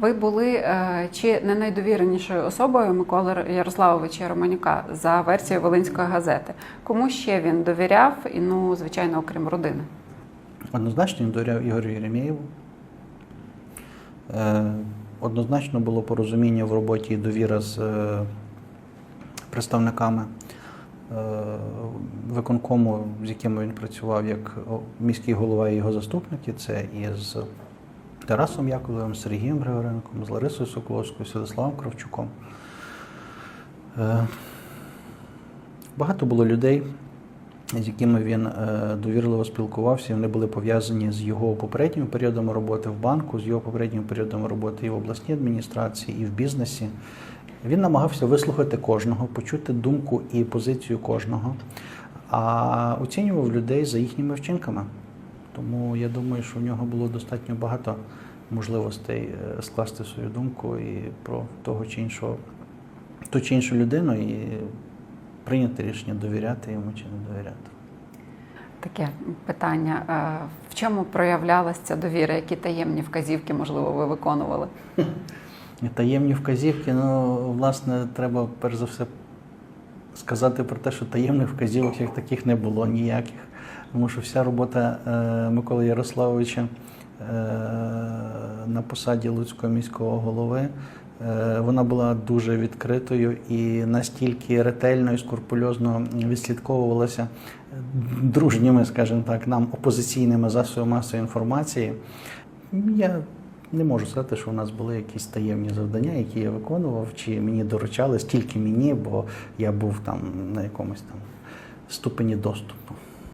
Ви були е, чи не найдовіренішою особою Миколи Ярославовича Романюка за версією Волинської газети? Кому ще він довіряв? І ну, звичайно, окрім родини. Однозначно він довіряв Ігорю Єремєєву. Е, Однозначно було порозуміння в роботі і довіра з е, представниками виконкому, з якими він працював як міський голова і його заступники. Це і з Тарасом Яковлевим, Сергієм Григоренком, з Ларисою Соколовською, Святославом Кравчуком. Е, Багато було людей, з якими він е, довірливо спілкувався. Вони були пов'язані з його попереднім періодом роботи в банку, з його попереднім періодом роботи і в обласній адміністрації, і в бізнесі. Він намагався вислухати кожного, почути думку і позицію кожного, а оцінював людей за їхніми вчинками. Тому я думаю, що в нього було достатньо багато можливостей е, скласти свою думку і про того чи іншого, ту чи іншу людину і прийняти рішення довіряти йому чи не довіряти. Таке питання: Е, в чому проявлялася ця довіра? Які таємні вказівки, можливо, ви виконували? Таємні вказівки, ну, власне, треба перш за все сказати про те, що таємних вказівок як таких не було ніяких. Тому що вся робота е, Миколи Ярославовича е, на посаді Луцького міського голови. е, Вона була дуже відкритою і настільки ретельно і скрупульозно відслідковувалася дружніми, скажімо так, нам опозиційними засобами масової інформації. Я не можу сказати, що у нас були якісь таємні завдання, які я виконував, чи мені доручали стільки мені, бо я був там на якомусь там ступені доступу.